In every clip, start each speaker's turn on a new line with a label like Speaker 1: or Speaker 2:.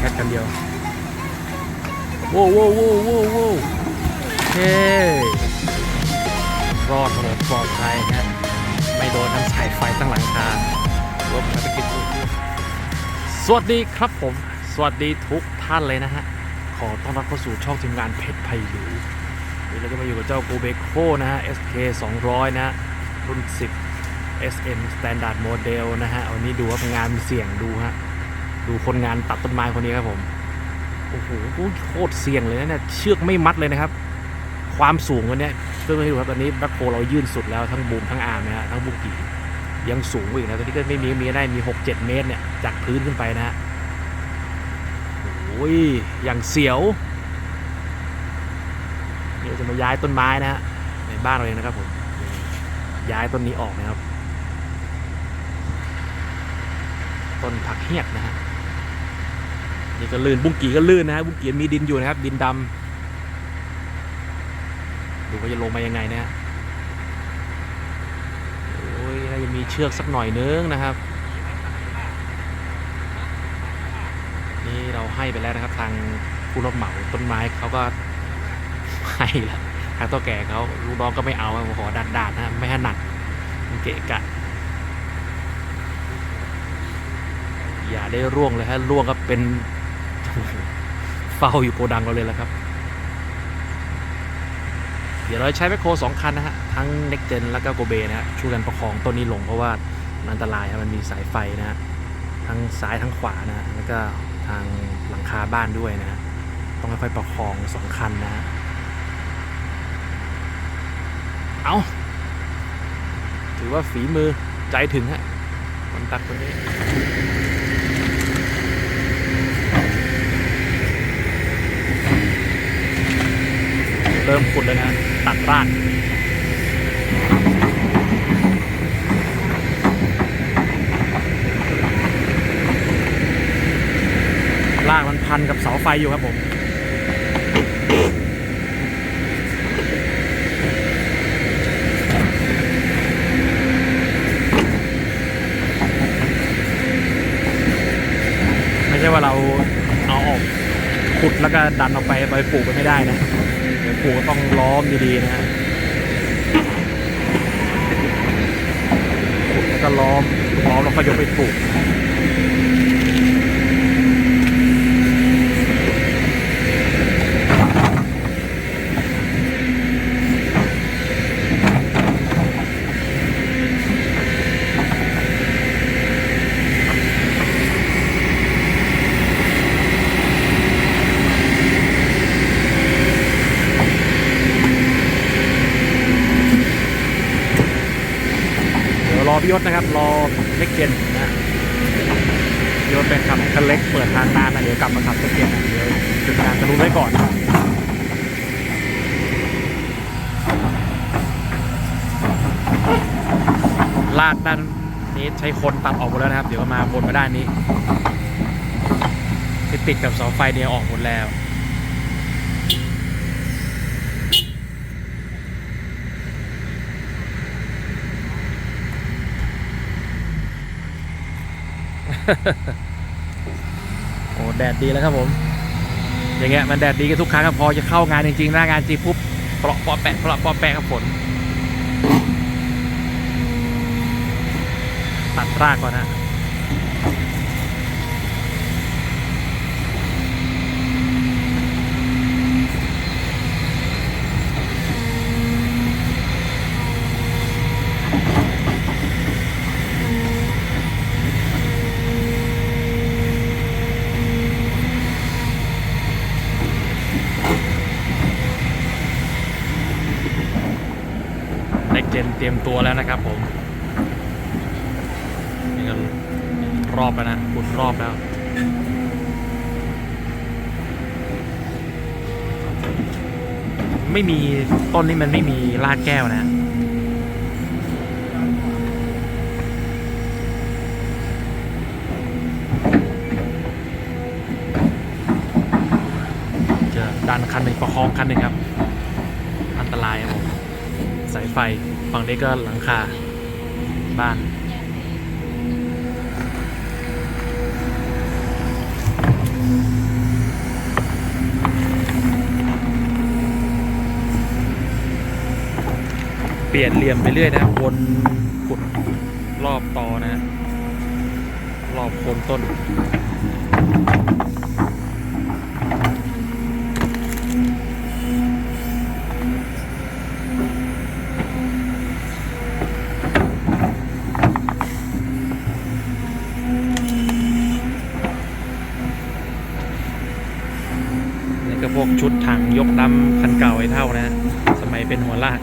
Speaker 1: แค่คันเดียวโว้วโว้วโว้วโว้วโว้เฮ้รอดถนนปลอดภัยฮะไม่โดนทั้งสายไฟทั้งหลังคารวมภารกิจสวัสดีครับผม สวัสดีทุกท่านเลยนะฮะ ขอต้อนรับเข้าสู่ช่องทีมงานเพชรไพลูวันนี้เราก็มาอยู่กับเจ้าโกเบโคนะฮะ SK 200 นะฮะรุ่น 10 SM Standard Model นะฮะวันนี้ดูว่างานเสี่ยงดูฮะ ดูคนงานตัดต้นไม้คนนี้ครับผม โอ้โหโคตรเสี่ยงเลยนะเนี่ยเชือกไม่มัดเลยนะครับ ความสูงวันนี้เพื่อนให้ดูครับตอนนี้แบ็คโฮเรายื่นสุดแล้วทั้งบูมทั้งอาร์มนะฮะทั้งบุกียังสูงอีกนะตอนนี้ก็ไม่มีมีได้มี6-7เมตรเนี่ยจากพื้นขึ้นไปนะฮะโอ้ยอย่างเสียวเดี๋ยวจะมาย้ายต้นไม้นะฮะในบ้านเราเองนะครับผมย้ายต้นนี้ออกนะครับต้นผักเฮียกนะฮะ นี่ก็ลื่น บุ้งกีก็ลื่นนะฮะบุ้งกีมีดินอยู่นะครับ ดินดำดูว่าจะลงมายังไงนะฮะโอ้ยน่าจะมีเชือกสักหน่อยนึงนะครับ นี่เราให้ไปแล้วนะครับ ทางผู้รับเหมาต้นไม้เขาก็ให้แล้วทางตัวแก่เขาลูกน้องก็ไม่เอาขอดันดาดนะไม่ให้หนักมันเกะกะอย่าได้ร่วงเลยฮะร่วงก็เป็น เฝ้าอยู่โกดังเราเลยแล้วครับ เดี๋ยวเราใช้แมคโครสองคันนะฮะ ทั้งเน็กเจนแล้วก็โกเบนะฮะ ช่วยกันประคองต้นนี้ลงเพราะว่ามันอันตรายครับมันมีสายไฟนะฮะ ทั้งซ้ายทั้งขวานะฮะแล้วก็ทางหลังคาบ้านด้วยนะฮะต้องค่อยๆประคองสองคันนะฮะเอาถือว่าฝีมือใจถึงฮะคนตัดคนนี้ ริ่มขุดแล้วนะ ตัดรากรากมันพันกับเสาไฟอยู่ครับผมไม่ใช่ว่าเราเอาออกขุดแล้วก็ดันออกไปไปปลูกไปไม่ได้นะ เดี๋ยวปลูก็ต้องล้อมดีๆนะฮะขุดแล้วก็ล้อมล้อมแล้วก็ยกไปปลูกนะ พี่ยศนะครับ รอเล็กเกนนะฮะพี่ยศไปขับคันเล็กเปิดทางนานนะเดี๋ยวกลับมาขับเล็กเกนนะเดี๋ยวจุดงานจะรู้ไว้ก่อนลากด้านนี้ใช้คนตัดออกหมดแล้วนะครับ เดี๋ยวมาบนมาด้านนี้ ที่ติดกับเสาไฟเนี่ยออกหมดแล้ว โอ้แดดดีแล้วครับผม อย่างเงี้ยมันแดดดีกันทุกครั้งครับพอจะเข้างานจริงๆหน้างานจริงปุ๊บเปราะปอแปะเปราะปอแปะกับฝนตัดรากก่อนนะ เตรียมตัวแล้วนะครับผมนี่ก็รอบแล้วนะขุดรอบแล้วไม่มีต้นนี้มันไม่มีรากแก้วนะ จะดันคันหนึ่งประคองคันหนึ่งครับ อันตรายครับผม สายไฟ ฝั่งนี้ก็หลังคา บ้าน เปลี่ยนเหลี่ยมไปเรื่อยนะวนขุดรอบตอนะ รอบโคนต้น ยกดำคันเก่าไอ้เท่านะฮะสมัยเป็นหัวลาก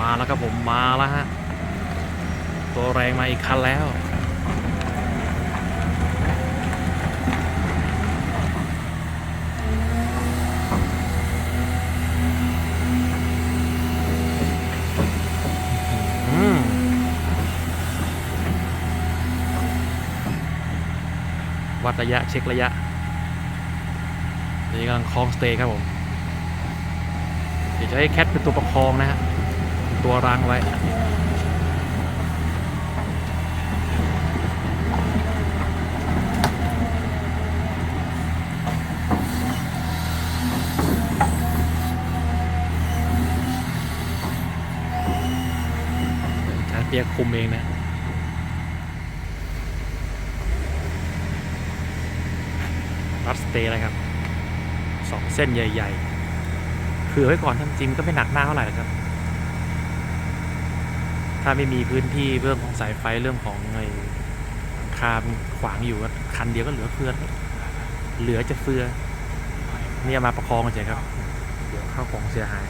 Speaker 1: มาแล้วครับผมมาแล้วฮะ ตัวแรงมาอีกคันแล้ว วัดระยะเช็คระยะ นี่กำลังคลองสเตย์ครับผม เดี๋ยวจะให้แคทเป็นตัวประคองนะฮะ ตัวรางไว้จานเปียกคุมเองนะ รัดสเตย์เลยครับสองเส้นใหญ่ๆคือไว้ก่อนทำจริงก็ไม่หนักหน้าเท่าไหร่หรอกครับ ถ้าไม่มีพื้นที่เรื่องของสายไฟเรื่องของไอ้หลังคามันขวางอยู่ก็คันเดียวก็เหลือเฟือแล้วเหลือจะเฟือเนี่ยมาประคองกันเฉยครับ เดี๋ยวเข้าของเสียหาย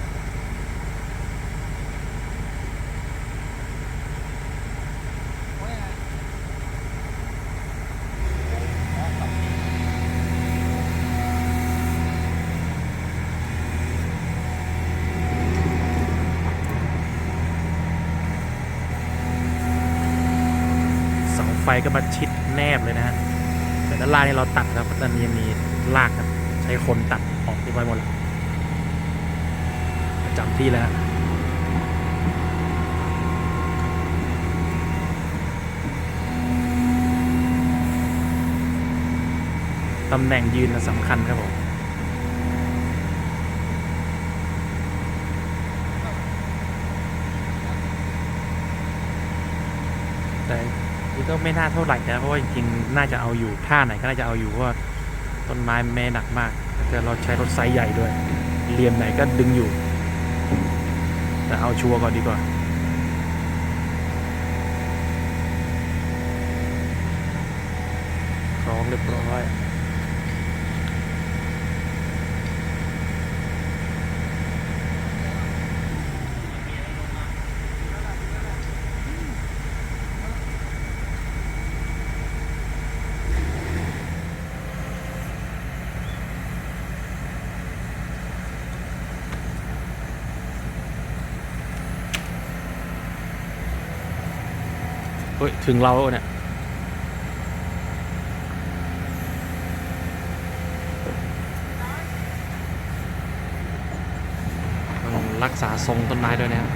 Speaker 1: ฟก็มาชิดแนบเลยนะฮะแต่ด้านล่างนี่เราตัดครับด้านนี้มีลากครับใช้คนตัดออกที่ไว้หมดแล้วประจำที่แล้วตำแหน่งยืนสำคัญครับผม แต่นี่ ก็ไม่น่าเท่าไหร่นะเพราะว่าจริงๆน่าจะเอาอยู่ท่าไหนก็น่าจะเอาอยู่เพราะว่าต้นไม้แม่หนักมากแต่เราใช้รถไซส์ใหญ่ด้วยเหลี่ยมไหนก็ดึงอยู่ แต่เอาชัวร์ก่อนดีกว่า คล้องเรียบร้อย เฮ้ย ถึงเราแล้วเนี่ย รักษาทรงต้นไม้ด้วยนะครับ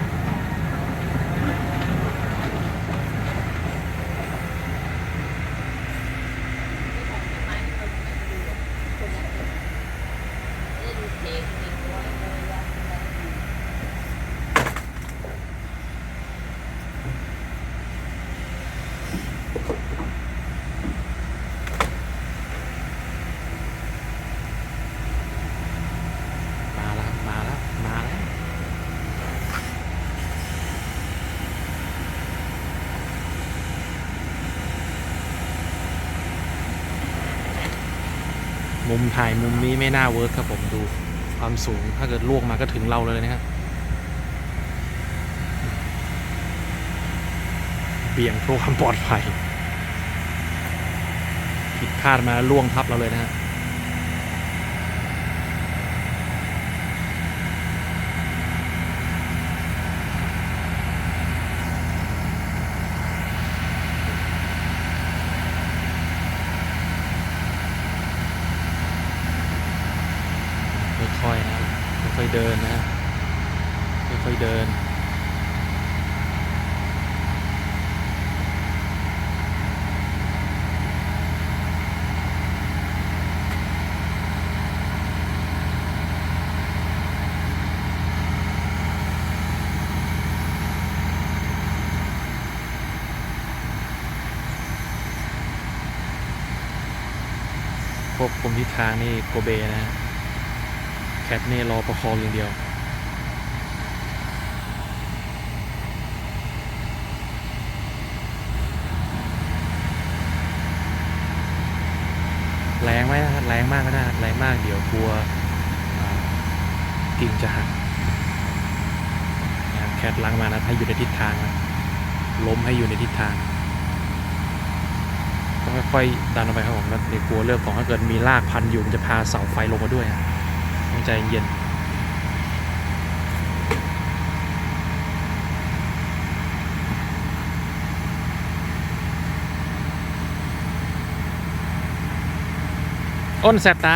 Speaker 1: มาแล้ว มาแล้ว มาแล้ว มุมถ่ายมุมนี้ไม่น่าเวิร์คครับผมดูความสูงถ้าเกิดล่วงมาก็ถึงเราเลยนะครับเบี่ยงเพื่อความปลอดภัยผิดพลาดมาล่วงทับเราเลยนะฮะ ค่อยๆนะค่อยๆเดินนะค่อยๆเดิน ควบคุมทิศทางนี่โกเบนะ แคทนี่รอประคองอย่างเดียวแรงไหมนะแรงมากก็ได้แรงมากเดี๋ยวกลัวกิ่งจะหักแคทล้างมานะให้อยู่ในทิศทางนะล้มให้อยู่ในทิศทาง ค่อยๆดันออกไปครับผมแล้วกลัวเรื่องของถ้าเกิดมีรากพันอยู่มันจะพาเสาไฟลงมาด้วยต้องใจเย็นอ้นแสบตา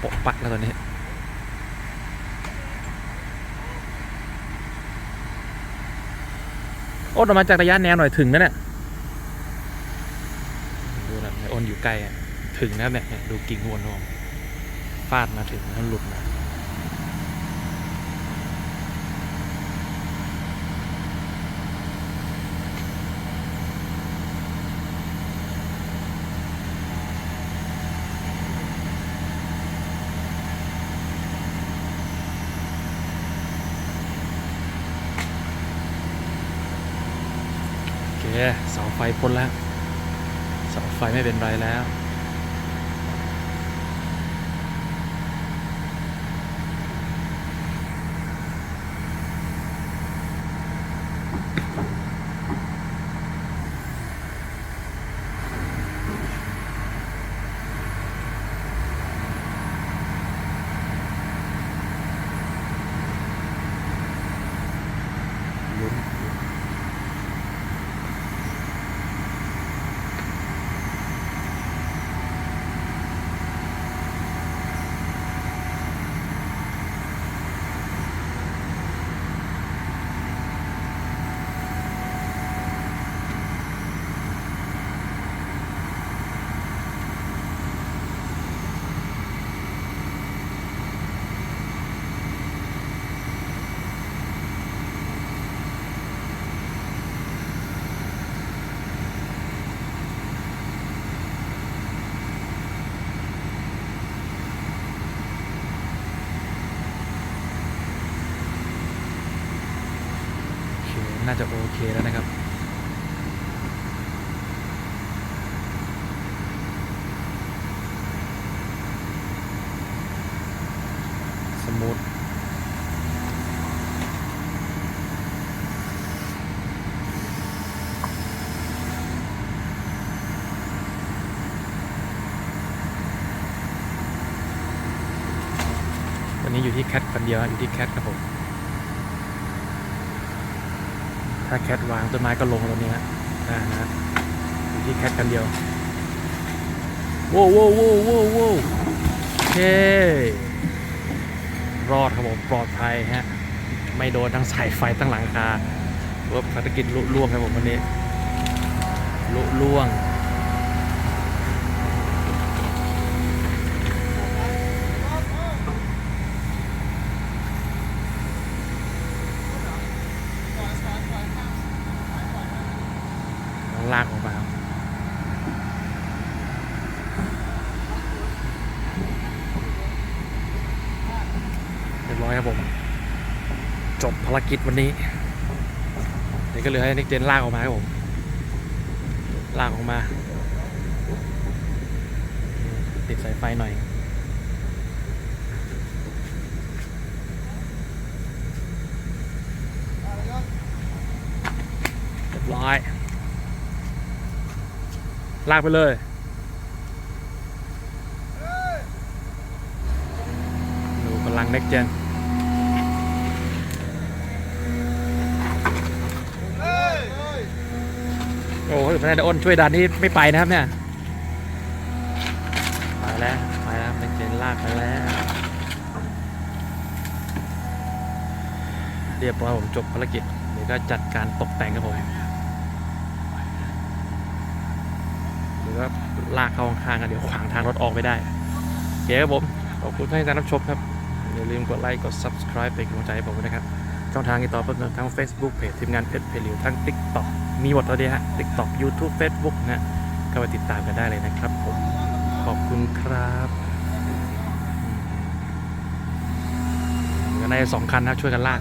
Speaker 1: โปะ ปะโปะปะแล้วตอนนี้อ้นออกมาจากระยะแนวหน่อยถึงนะเนี่ยดูนะอ้นอยู่ใกล้อะถึงแล้วเนี่ยเนี่ยดูกิ่งหัวนองฟาดมาถึงแล้วหลุดมา เคเสาไฟพ้นแล้วเสาไฟไม่เป็นไรแล้ว ลุ้นโอเค น่าจะโอเคแล้วนะครับสมูทวันนี้อยู่ที่แคทคนเดียวอยู่ที่แคทครับผม ถ้าแคทวางต้นไม้ก็ลงตรงนี้ฮะนะฮะอยู่ที่แคทคนเดียวโว้วโว้โว้วโว้โว้วโอเครอดครับผมปลอดภัยฮะไม่โดนทั้งสายไฟทั้งหลังคาว่าภารกิจลุล่วงครับผมวันนี้ลุล่วง ลากออกมาครับเรียบร้อยครับผม จบภารกิจวันนี้เดี๋ยวก็เหลือให้นิกเจนลากออกมาครับผม ลากออกมา ติดสายไฟหน่อยเรียบร้อย ลากไปเลย ดูพลัง next gen โอ้โหพนันอ้นช่วยดันนี่ไม่ไปนะครับเนี่ย ไปแล้ว ไปแล้ว next gen ลากไปแล้ว เรียบร้อยผมจบภารกิจ เดี๋ยวก็จัดการตกแต่งครับผมเดี๋ยว ก็ลากเข้าข้างกันเดี๋ยวขวางทางรถออกไม่ได้โอเคครับผมขอบคุณที่การรับชมครับอย่าลืมกดไลค์กด subscribe เป็นกำลังใจให้ผมนะครับช่องทางติดต่อเพิ่มเติมทั้ง Facebook เพจทีมงานเพจเพจหรือทั้ง TikTok มีหมดแล้วดีฮะ TikTok YouTube Facebook นะก็ไปติดตามกันได้เลยนะครับผมขอบคุณครับอืมเหลือในสองคันนะช่วยกันลาก